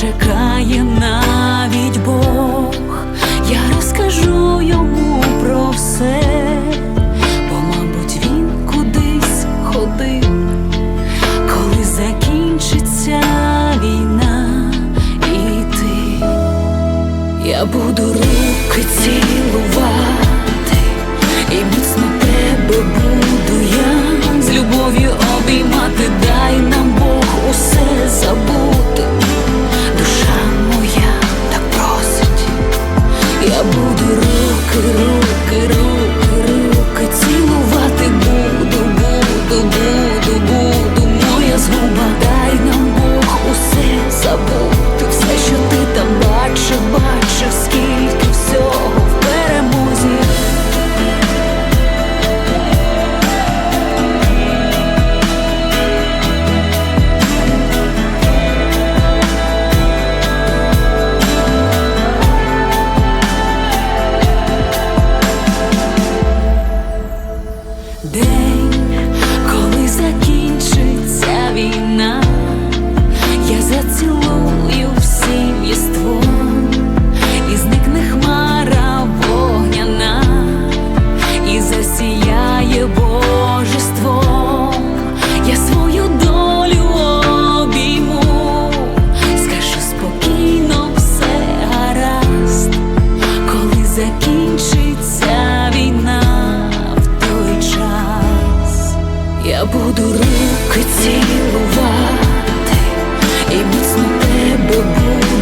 Чекає навіть Бог. Я розкажу йому про все, бо, мабуть, він кудись ходив, коли закінчиться війна, і ти, я буду руки цілувати, буду руки, руки, закінчиться війна в той час, я буду руки цілувати, і міцно тебе буду